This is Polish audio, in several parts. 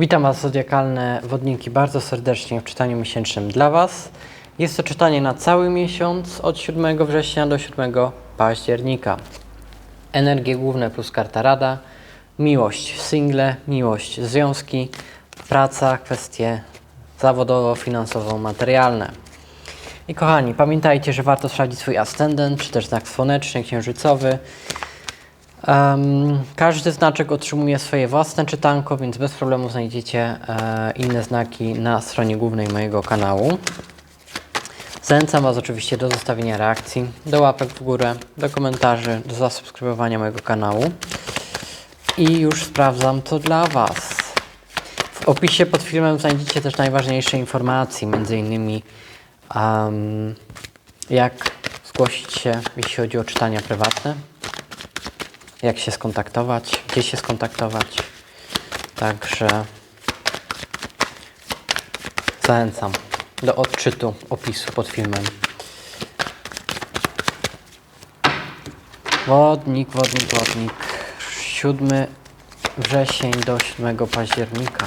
Witam Was, zodiakalne wodniki, bardzo serdecznie w czytaniu miesięcznym dla Was. Jest to czytanie na cały miesiąc od 7 września do 7 października. Energie główne plus karta rada, miłość single, miłość związki, praca, kwestie zawodowo-finansowo-materialne. I kochani, pamiętajcie, że warto sprawdzić swój ascendent, czy też znak słoneczny, księżycowy. Em, każdy znaczek otrzymuje swoje własne czytanko, więc bez problemu znajdziecie e, inne znaki na stronie głównej mojego kanału. Zachęcam Was oczywiście do zostawienia reakcji, do łapek w górę, do komentarzy, do zasubskrybowania mojego kanału. I już sprawdzam to dla Was. W opisie pod filmem znajdziecie też najważniejsze informacje, m.in. Um, jak zgłosić się, jeśli chodzi o czytania prywatne, jak się skontaktować, gdzie się skontaktować. Także zachęcam do odczytu opisu pod filmem. Wodnik, wodnik, wodnik. 7 wrzesień do 7 października.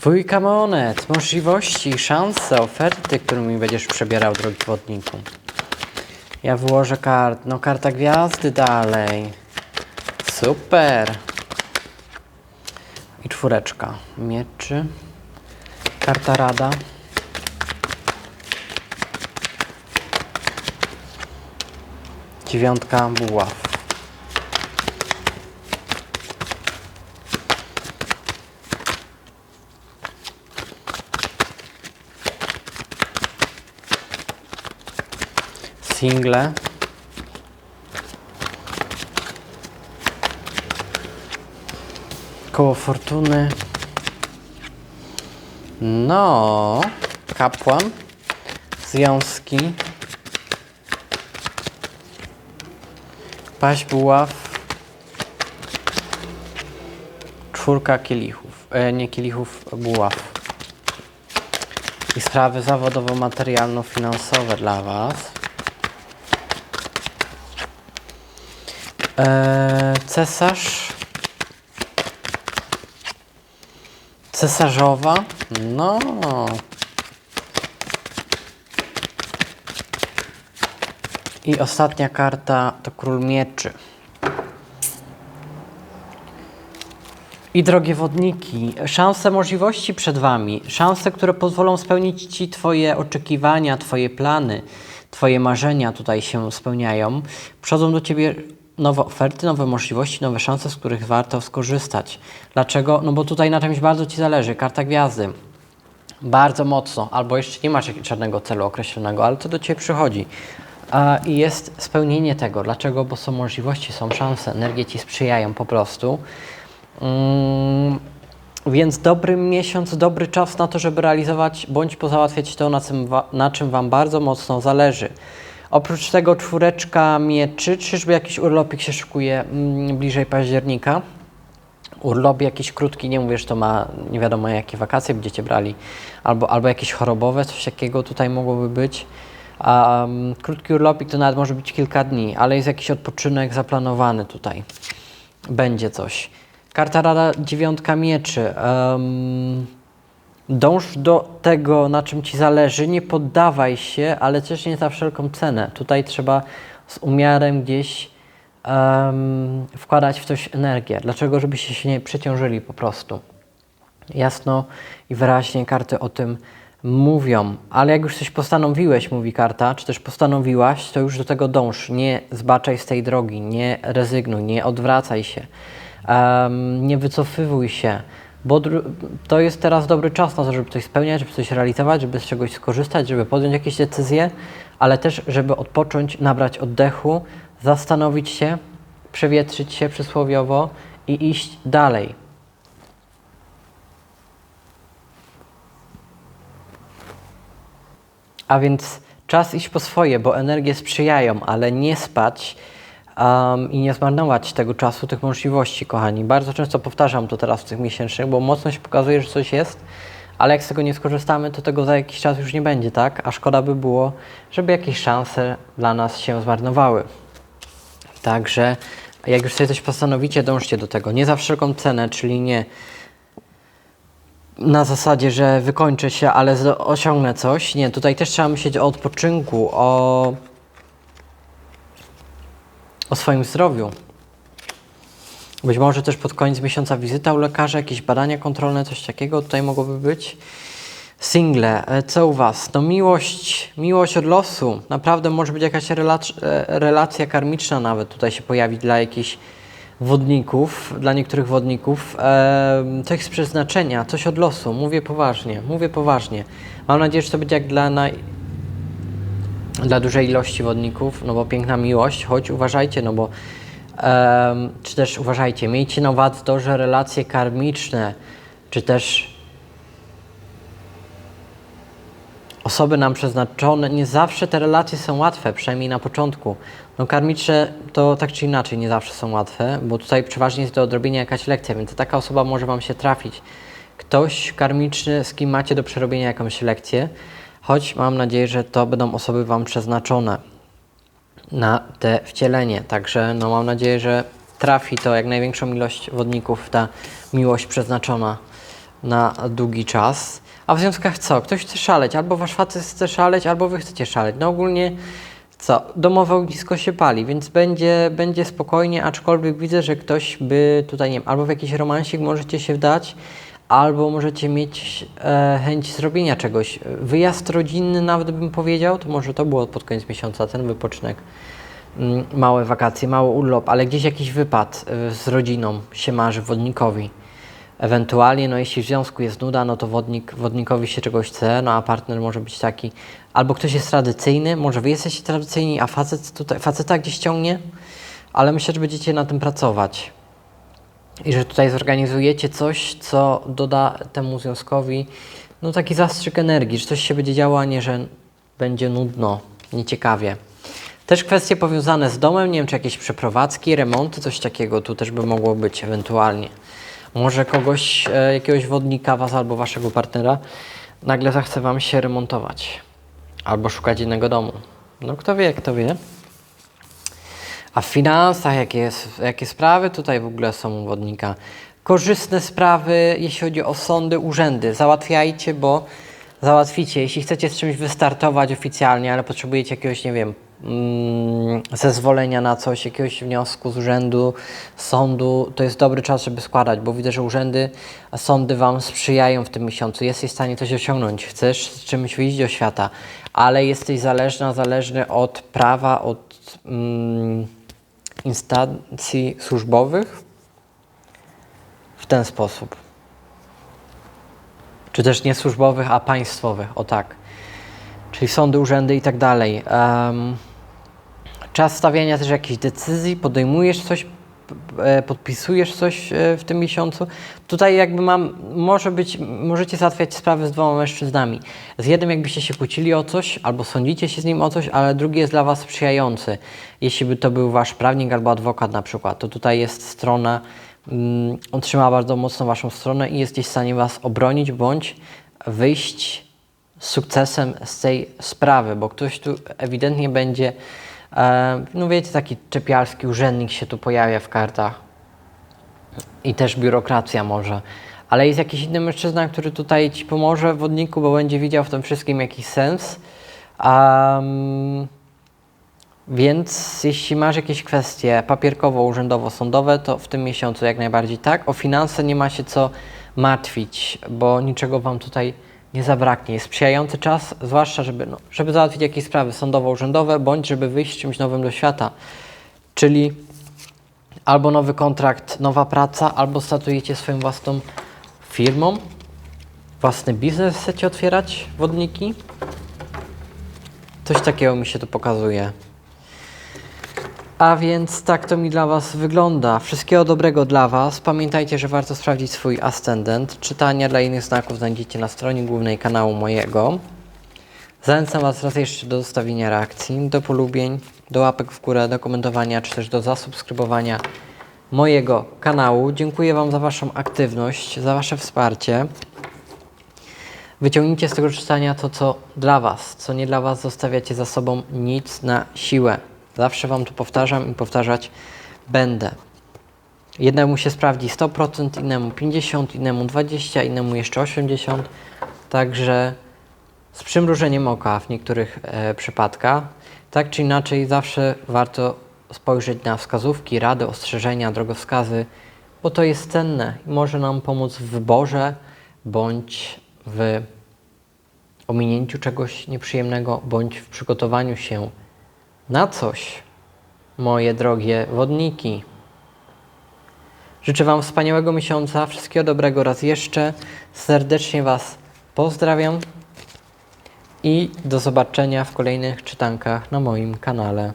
Dwójka monet, możliwości, szanse, oferty, którymi będziesz przebierał, drogi wodniku. Ja wyłożę kart. No, karta gwiazdy dalej. Super. I czwóreczka. Mieczy. Karta rada. Dziewiątka buław. Single. Koło fortuny. No, kapłan. Związki. Paść buław. Czwórka kielichów. E, nie kielichów, buław. I sprawy zawodowo-materialno-finansowe dla Was. Eee, cesarz. Cesarzowa. No. I ostatnia karta to król mieczy. I drogie wodniki, szanse możliwości przed Wami, szanse, które pozwolą spełnić Ci Twoje oczekiwania, Twoje plany, Twoje marzenia tutaj się spełniają. Przychodzą do Ciebie nowe oferty, nowe możliwości, nowe szanse, z których warto skorzystać. Dlaczego? No bo tutaj na czymś bardzo Ci zależy. Karta gwiazdy. Bardzo mocno, albo jeszcze nie masz żadnego celu określonego, ale to do Ciebie przychodzi. I jest spełnienie tego. Dlaczego? Bo są możliwości, są szanse, energie Ci sprzyjają po prostu. Mm, więc dobry miesiąc, dobry czas na to, żeby realizować bądź pozałatwiać to, na czym Wam bardzo mocno zależy. Oprócz tego czwóreczka mieczy, czyżby jakiś urlopik się szykuje mm, bliżej października? Urlop jakiś krótki, nie mówię, że to ma nie wiadomo jakie wakacje będziecie brali, albo, albo jakieś chorobowe, coś takiego tutaj mogłoby być. Um, krótki urlopik to nawet może być kilka dni, ale jest jakiś odpoczynek zaplanowany tutaj. Będzie coś. Karta Rada dziewiątka mieczy. Um, dąż do tego, na czym Ci zależy, nie poddawaj się, ale też nie za wszelką cenę. Tutaj trzeba z umiarem gdzieś em, wkładać w coś energię. Dlaczego? Żebyście się nie przeciążyli po prostu. Jasno i wyraźnie karty o tym mówią, ale jak już coś postanowiłeś, mówi karta, czy też postanowiłaś, to już do tego dąż. Nie zbaczaj z tej drogi, nie rezygnuj, nie odwracaj się, em, nie wycofywuj się, bo to jest teraz dobry czas na to, żeby coś spełniać, żeby coś realizować, żeby z czegoś skorzystać, żeby podjąć jakieś decyzje, ale też, żeby odpocząć, nabrać oddechu, zastanowić się, przewietrzyć się przysłowiowo i iść dalej. A więc czas iść po swoje, bo energie sprzyjają, ale nie spać, um, i nie zmarnować tego czasu, tych możliwości, kochani. Bardzo często powtarzam to teraz w tych miesięcznych, bo mocno się pokazuje, że coś jest, ale jak z tego nie skorzystamy, to tego za jakiś czas już nie będzie, tak? A szkoda by było, żeby jakieś szanse dla nas się zmarnowały. Także jak już sobie coś postanowicie, dążcie do tego. Nie za wszelką cenę, czyli nie na zasadzie, że wykończę się, ale osiągnę coś. Nie, tutaj też trzeba myśleć o odpoczynku, o, o swoim zdrowiu. Być może też pod koniec miesiąca wizyta u lekarza, jakieś badania kontrolne, coś takiego tutaj mogłoby być. Single, e, co u Was? No miłość, miłość od losu. Naprawdę może być jakaś relac- e, relacja karmiczna nawet tutaj się pojawi dla jakichś wodników, dla niektórych wodników. Coś z przeznaczenia, coś od losu. Mówię poważnie, mówię poważnie. Mam nadzieję, że to będzie jak dla naj, dla dużej ilości wodników, no bo piękna miłość, choć uważajcie, no bo em, czy też uważajcie, miejcie na uwadze to, że relacje karmiczne, czy też osoby nam przeznaczone, nie zawsze te relacje są łatwe, przynajmniej na początku. No karmiczne to tak czy inaczej nie zawsze są łatwe, bo tutaj przeważnie jest do odrobienia jakaś lekcja, więc taka osoba może Wam się trafić. Ktoś karmiczny, z kim macie do przerobienia jakąś lekcję, choć mam nadzieję, że to będą osoby Wam przeznaczone na te wcielenie. Także no, mam nadzieję, że trafi to jak największą ilość wodników, ta miłość przeznaczona na długi czas. A w związkach co? Ktoś chce szaleć, albo wasz facet chce szaleć, albo wy chcecie szaleć. No ogólnie co? Domowe ognisko się pali, więc będzie, będzie spokojnie, aczkolwiek widzę, że ktoś by tutaj, nie wiem, albo w jakiś romansik możecie się wdać, albo możecie mieć e, chęć zrobienia czegoś. Wyjazd rodzinny nawet bym powiedział, to może to było pod koniec miesiąca, ten wypoczynek. Mm, Małe wakacje, mały urlop, ale gdzieś jakiś wypad y, z rodziną się marzy wodnikowi. Ewentualnie, no jeśli w związku jest nuda, no to wodnik, wodnikowi się czegoś chce, no a partner może być taki, albo ktoś jest tradycyjny, może wy jesteście tradycyjni, a facet tutaj, faceta gdzieś ciągnie, ale myślę, że będziecie na tym pracować. I że tutaj zorganizujecie coś, co doda temu związkowi no taki zastrzyk energii, że coś się będzie działo, a nie, że będzie nudno, nieciekawie. Też kwestie powiązane z domem, nie wiem, czy jakieś przeprowadzki, remonty, coś takiego tu też by mogło być ewentualnie. Może kogoś, e, jakiegoś wodnika, was albo waszego partnera, nagle zachce wam się remontować. Albo szukać innego domu. No kto wie, kto wie. A w finansach, jakie, jest, jakie sprawy tutaj w ogóle są u wodnika? Korzystne sprawy, jeśli chodzi o sądy, urzędy. Załatwiajcie, bo załatwicie. Jeśli chcecie z czymś wystartować oficjalnie, ale potrzebujecie jakiegoś, nie wiem, mm, zezwolenia na coś, jakiegoś wniosku z urzędu, sądu, to jest dobry czas, żeby składać, bo widzę, że urzędy, sądy Wam sprzyjają w tym miesiącu. Jesteś w stanie coś osiągnąć, chcesz z czymś wyjść do świata, ale jesteś zależna, zależny od prawa, od mm, instancji służbowych w ten sposób. Czy też nie służbowych, a państwowych, o tak. Czyli sądy, urzędy i tak dalej. Czas stawiania też jakichś decyzji, podejmujesz coś, podpisujesz coś e, w tym miesiącu. Tutaj jakby mam, może być, możecie załatwiać sprawy z dwoma mężczyznami. Z jednym jakbyście się kłócili o coś, albo sądzicie się z nim o coś, ale drugi jest dla Was sprzyjający. Jeśli by to był Wasz prawnik albo adwokat na przykład, to tutaj jest strona, mm, on trzyma bardzo mocno Waszą stronę i jest gdzieś w stanie Was obronić, bądź wyjść sukcesem z tej sprawy, bo ktoś tu ewidentnie będzie, e, no wiecie, taki czepialski urzędnik się tu pojawia w kartach i też biurokracja może. Ale jest jakiś inny mężczyzna, który tutaj Ci pomoże w wodniku, bo będzie widział w tym wszystkim jakiś sens. Am, więc jeśli masz jakieś kwestie papierkowo-urzędowo-sądowe, to w tym miesiącu jak najbardziej tak. O finanse nie ma się co martwić, bo niczego Wam tutaj nie zabraknie. Jest sprzyjający czas, zwłaszcza żeby, no, żeby załatwić jakieś sprawy sądowo-urzędowe, bądź żeby wyjść z czymś nowym do świata. Czyli albo nowy kontrakt, nowa praca, albo statujecie swoją własną firmą, własny biznes chcecie otwierać, wodniki. Coś takiego mi się tu pokazuje. A więc tak to mi dla Was wygląda. Wszystkiego dobrego dla Was. Pamiętajcie, że warto sprawdzić swój ascendent. Czytania dla innych znaków znajdziecie na stronie głównej kanału mojego. Zachęcam Was raz jeszcze do zostawienia reakcji, do polubień, do łapek w górę, do komentowania, czy też do zasubskrybowania mojego kanału. Dziękuję Wam za Waszą aktywność, za Wasze wsparcie. Wyciągnijcie z tego czytania to, co dla Was, co nie dla Was, zostawiacie za sobą nic na siłę. Zawsze Wam to powtarzam i powtarzać będę. Jednemu się sprawdzi 100%, innemu 50%, innemu 20%, innemu jeszcze 80%. Także z przymrużeniem oka w niektórych e, przypadkach. Tak czy inaczej, zawsze warto spojrzeć na wskazówki, rady, ostrzeżenia, drogowskazy, bo to jest cenne i może nam pomóc w wyborze bądź w ominięciu czegoś nieprzyjemnego, bądź w przygotowaniu się na coś, moje drogie wodniki. Życzę Wam wspaniałego miesiąca, wszystkiego dobrego raz jeszcze. Serdecznie Was pozdrawiam i do zobaczenia w kolejnych czytankach na moim kanale.